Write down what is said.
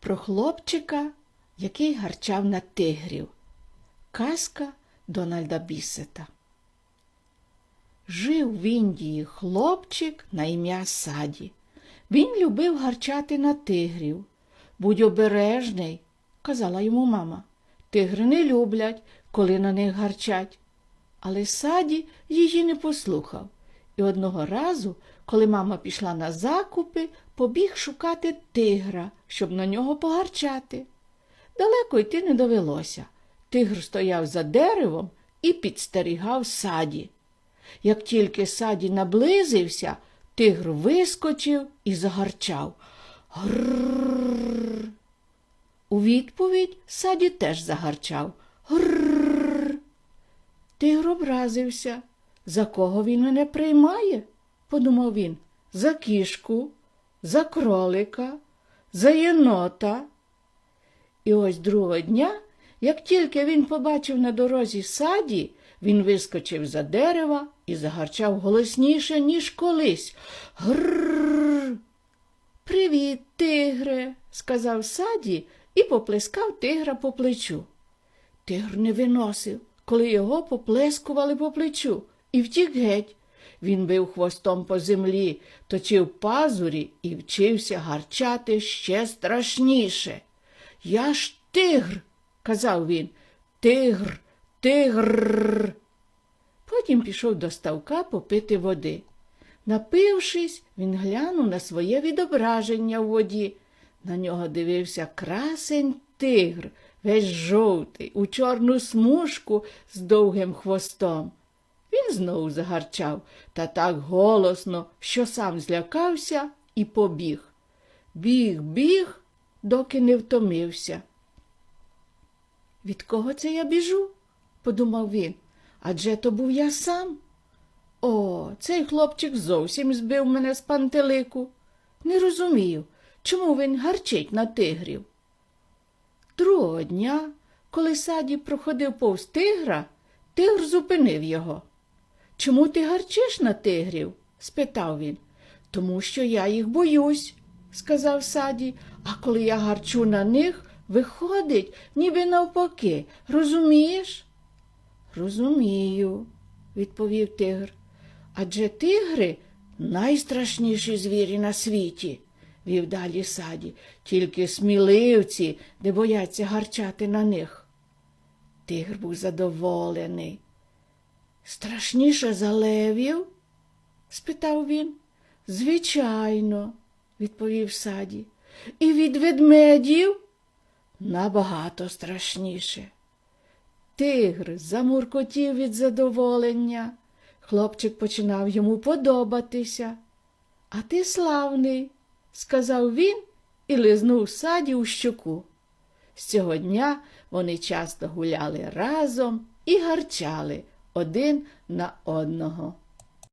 про хлопчика, який гарчав на тигрів. Казка Дональда Бісета. Жив в Індії хлопчик на ім'я Саді. Він любив гарчати на тигрів. Будь обережний, казала йому мама. Тигри не люблять, коли на них гарчать. Але Саді її не послухав. І одного разу, коли мама пішла на закупи, побіг шукати тигра, щоб на нього погарчати. Далеко йти не довелося. Тигр стояв за деревом і підстерігав саді. Як тільки саді наблизився, тигр вискочив і загарчав. Грррр. У відповідь саді теж загарчав. Грррр. Тигр образився. За кого він мене приймає? подумав він. За кішку, за кролика, за єнота. І ось другого дня, як тільки він побачив на дорозі саді, він вискочив за дерева і загарчав голосніше, ніж колись. Грррр. Привіт, тигре, сказав саді і поплескав тигра по плечу. Тигр не виносив, коли його поплескували по плечу, і втік геть. Він бив хвостом по землі, точив пазурі і вчився гарчати ще страшніше. Я ж тигр, казав він. Тигр, тигр. Потім пішов до ставка попити води. Напившись, він глянув на своє відображення в воді. На нього дивився красень тигр, весь жовтий, у чорну смужку з довгим хвостом. Він знову загарчав та так голосно, що сам злякався і побіг. Біг, біг, доки не втомився. Від кого це я біжу? подумав він. Адже то був я сам. О, цей хлопчик зовсім збив мене з пантелику. Не розумію, чому він гарчить на тигрів. Другого дня, коли саді проходив повз тигра, тигр зупинив його. Чому ти гарчиш на тигрів? спитав він. Тому що я їх боюсь, сказав саді, а коли я гарчу на них, виходить, ніби навпаки. Розумієш? Розумію, відповів тигр. Адже тигри найстрашніші звірі на світі, вів далі саді, тільки сміливці не бояться гарчати на них. Тигр був задоволений. Страшніше за левів? спитав він. Звичайно, відповів саді. І від ведмедів набагато страшніше. Тигр замуркотів від задоволення. Хлопчик починав йому подобатися. А ти славний, сказав він і лизнув саді у щоку. З цього дня вони часто гуляли разом і гарчали один на одного.